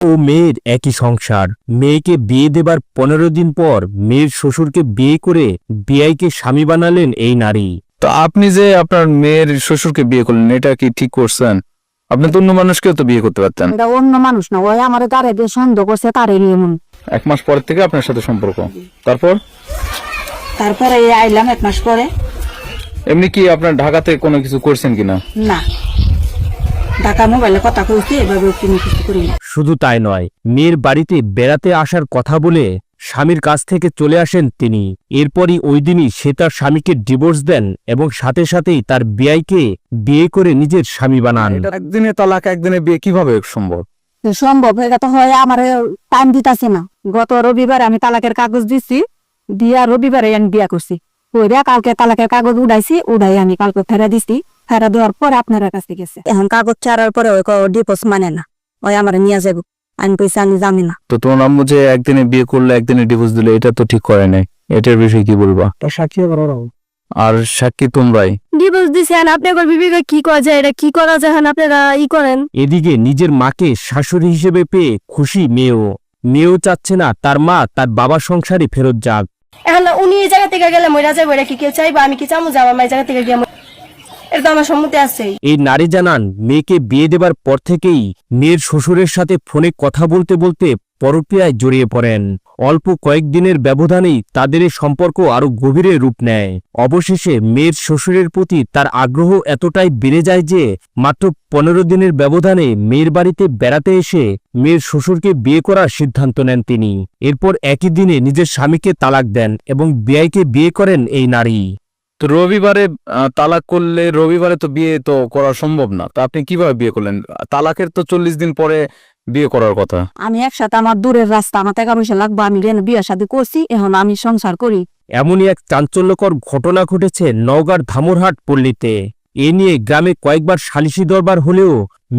ও মেয়ের একই সংসার। মেয়েকে বিয়ে দেবার পনেরো দিন পর মেয়ের শ্বশুরকে বিয়ে করে বিয়াইকে স্বামী বানালেন এই নারী। তো আপনি যে আপনার মেয়ের শ্বশুরকে বিয়ে করলেন এটা কি ঠিক করছেন? আপনি তো অন্য মানুষকেও তো বিয়ে করতে পারতেন। এটা অন্য মানুষ না ওই আমার তারে দিয়ে সন্দেহ করছে তারে নিয়ে এক মাস পর থেকে আপনার সাথে সম্পর্ক। তারপর? তারপরে এই আইলাম এক মাস পরে। এমনি কি আপনার ঢাকাতে কোনো কিছু করছেন কিনা? না। ঢাকা মোবাইলে কথা কইছি এভাবে কোনো কিছু করি না। শুধু তাই নয় মেয়ের বাড়িতে বেড়াতে আসার কথা বলে স্বামীর কাছ থেকে চলে আসেন তিনি। এরপরই ওই দিনই সে তার স্বামীকে ডিভোর্স দেন এবং সাথে সাথেই তার বিয়াইকে বিয়ে করে নিজের স্বামী বানান। একদিনে তালাক একদিনে বিয়ে কীভাবে সম্ভব? সম্ভব এটা তো হয় আমার টাইম দিতাছে না। গত রবিবার আমি তালাকের কাগজ দিছি দিয়া রবিবারে আমি বিয়া করছি। কইরা কালকে তালাকের কাগজ উড়াইছি উড়াই আমি কালকে ফেরা দিছি। ফেরা দেওয়ার পরে আপনার কাছে গেছে। এখন কাগজ ছাড়ার পরে ওই ডিপোজ মানে না। ওই আমার নিয়ে যাব আমি কইছি আমি জানি না। তো তোমার আম্মু যে একদিনে বিয়ে করলে একদিনে ডিভোর্স দিলে এটা তো ঠিক করে নাই। এটার বিষয়ে কি বলবা? সাক্ষী আর সাক্ষী তোমরাই। ডিভোর্স দিছেন আপনার বিবেকে কি করা যায়? এটা কি করা যায় আপনারা ই করেন? এদিকে নিজের মাকে শাশুড়ি হিসেবে পেয়ে খুশি মেয়েও। মেয়েও চাচ্ছে না তার মা তার বাবার সংসারে ফেরত যাক। এখন উনি এই জায়গা থেকে গেলে মইরা যাব এটা কি কেউ চাইব? আমি কি চামু যাব আমার এই জায়গা থেকে গিয়ে মরে- এই নারী জানান, মেয়েকে বিয়ে দেবার পর থেকেই মেয়ের শ্বশুরের সাথে ফোনে কথা বলতে বলতে পরক্রিয়ায় জড়িয়ে পড়েন। অল্প কয়েকদিনের ব্যবধানেই তাদের সম্পর্ক আরও গভীরে রূপ নেয়। অবশেষে মেয়ের শ্বশুরের প্রতি তার আগ্রহ এতটাই বেড়ে যায় যে মাত্র পনেরো দিনের ব্যবধানে মেয়ের বাড়িতে বেড়াতে এসে মেয়ের শ্বশুরকে বিয়ে করার সিদ্ধান্ত নেন তিনি। এরপর একই দিনে নিজের স্বামীকে তালাক দেন এবং বিয়াইকে বিয়ে করেন এই নারী। তো রবিবারে তালাক করলে রবিবারে তো বিয়ে তো করা সম্ভব না। তা আপনি কীভাবে বিয়ে করলেন? তালাকের তো চল্লিশ দিন পরে বিয়ে করার কথা। আমি একসাথে আমার দূরের রাস্তা আমার টাকা পয়সা লাগবে আমি রেন বিয়ের সাথে করছি এখন আমি সংসার করি। এমনই এক চাঞ্চল্যকর ঘটনা ঘটেছে নওগাঁর ধামরহাট পল্লীতে। এ নিয়ে গ্রামে কয়েকবার সালিশি দরবার হলেও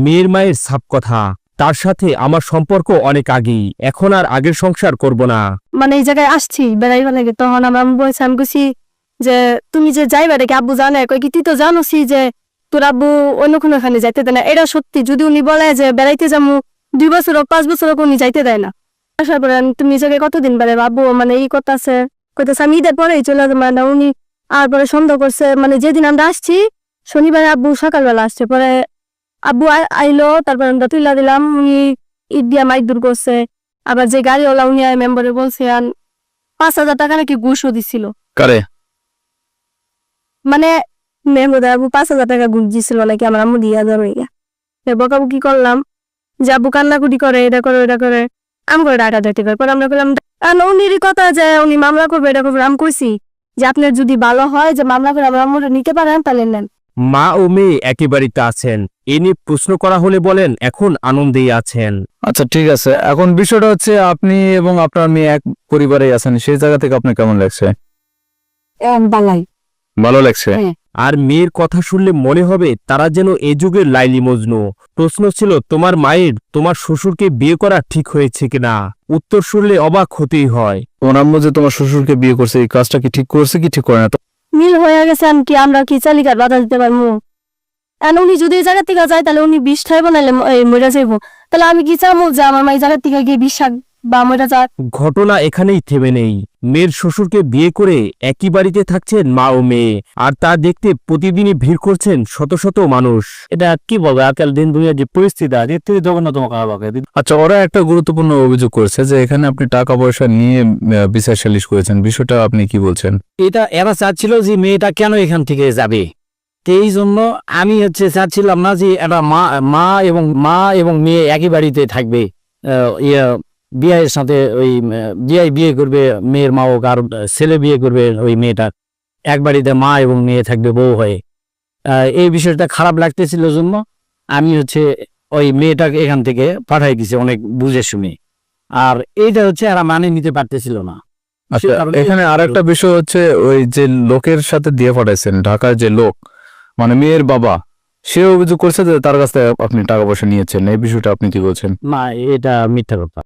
মেয়ের মায়ের সাপ কথা। তার সাথে আমার সম্পর্ক অনেক আগেই এখন আর আগের সংসার করব না। মানে এই জায়গায় আসছি বেড়াইবার লাগে তখন আমার বলছে আমি যে তুমি যে যাইবা রেখে আব্বু জানে কই কি তুই তো জানোসি যে তোর আব্বু অন্য কোনো এখানে যাইতে দেয় না। এটা সত্যি, যদি উনি বলে যে বেড়াইতে যাব দুই বছর হোক, পাঁচ বছর হোক উনি যাইতে দেয় না। আসার পরে তুমি জায়গায় কতদিন বেড়ে আব্বু মানে কথা আছে। কইতেছে, আমি ঈদের পরেই চলে যাব। মানে উনি আর পরে সন্দেহ করছে। মানে যেদিন আমরা আসছি, শনিবারে আব্বু সকালবেলা আসছে। পরে আব্বু আইলো, তারপরে আমরা তুইলা দিলাম। উনি ঈদ দিয়া মাইক দূর করছে। আবার যে গাড়িওয়ালা উনি মেম্বারে বলছে পাঁচ হাজার টাকা নাকি ঘুষও দিছিল। কারে? মানে মেম্বার আবু পাঁচ হাজার টাকা ঘুষ দিছিল নাকি আমার আম্মু দিয়া ধরো ইয়া বকাবু কি করলাম যে আব্বু কান্নাকুটি করে এটা করে এটা করে আমি করে ডাটা ডাটি করে। পরে আমরা করলাম উনিরই কথা যে উনি মামলা করবে এটা করবে আমি কইছি যে আপনার যদি ভালো হয় যে মামলা করে আমার আম্মুটা নিতে পারেন তাহলে নেন। মা ও মেয়ে একই বাড়িতে আছেন এ নিয়ে প্রশ্ন করা হলে বলেন এখন আনন্দেই আছেন। আচ্ছা ঠিক আছে। এখন বিষয়টা হচ্ছে আপনি এবং আপনার মেয়ে এক পরিবারে আছেন সেই জায়গা থেকে আপনার কেমন লাগছে? বালাই ভালো লাগছে। হ্যাঁ। আর মেয়ের কথা শুনলে মনে হবে তারা যেন এ যুগের লাইলি মজনু। প্রশ্ন ছিল তোমার মায়ের তোমার শ্বশুরকে বিয়ে করা ঠিক হয়েছে কিনা? উত্তর শুনলে অবাক হতেই হয়। তোমার আম্মু যে তোমার শ্বশুরকে বিয়ে করছে এই কাজটা কি ঠিক করছে কি ঠিক করে না? মিল হয়ে গেছে কি আমরা কি চালিকার বাধা দিতে পারব? আর উনি যদি এই জায়গা থেকে যায় তাহলে উনি বিষ খাইব নাহলে মরে যাইব। তাহলে আমি কি চাবো যে আমার মা এই জায়গা থেকে গিয়ে বিষ ঘটনা এখানেই থেমে নেই। মেয়ের শ্বশুরকে বিয়ে করে একই বাড়িতে থাকছেন মা ও মেয়ে আর তা দেখতে প্রতিদিনই ভিড় করছেন শত শত মানুষ। এটা কি বলবে? আজকাল দিন দুনিয়ার যে পরিস্থিতি আছে এর থেকে জঘন্যতম আচ্ছা ওরা একটা গুরুত্বপূর্ণ অভিযোগ করেছে যে এখানে আপনি টাকা পয়সা নিয়ে বিচার সালিশ করেছেন। বিষয়টা আপনি কি বলছেন? এটা এরা চাচ্ছিল যে মেয়েটা কেন এখান থেকে যাবে? এই জন্য আমি হচ্ছে চাচ্ছিলাম না যে একটা মা মা এবং মা এবং মেয়ে একই বাড়িতে থাকবে আহ, ইয়ে বিয়ের সাথে ওই বিয়ে বিয়ে করবে মেয়ের মা হোক আর ছেলে বিয়ে করবে ওই মেয়েটা। এক বাড়িতে মা এবং মেয়ে থাকবে বউ হয়ে। এই বিষয়টা খারাপ লাগতেছিল জন্য আমি হচ্ছে ওই মেয়েটাকে এখান থেকে পাঠাই দিছি অনেক বুঝে শুনে। আর এইটা হচ্ছে এরা মানে নিতে পারতেছিল না। আচ্ছা এখানে আর একটা বিষয় হচ্ছে ওই যে লোকের সাথে দিয়ে পাঠাইছেন ঢাকার যে লোক মানে মেয়ের বাবা সে অভিযোগ করছে যে তার কাছ থেকে আপনি টাকা পয়সা নিয়েছেন। এই বিষয়টা আপনি কি বলছেন? না এটা মিথ্যা কথা।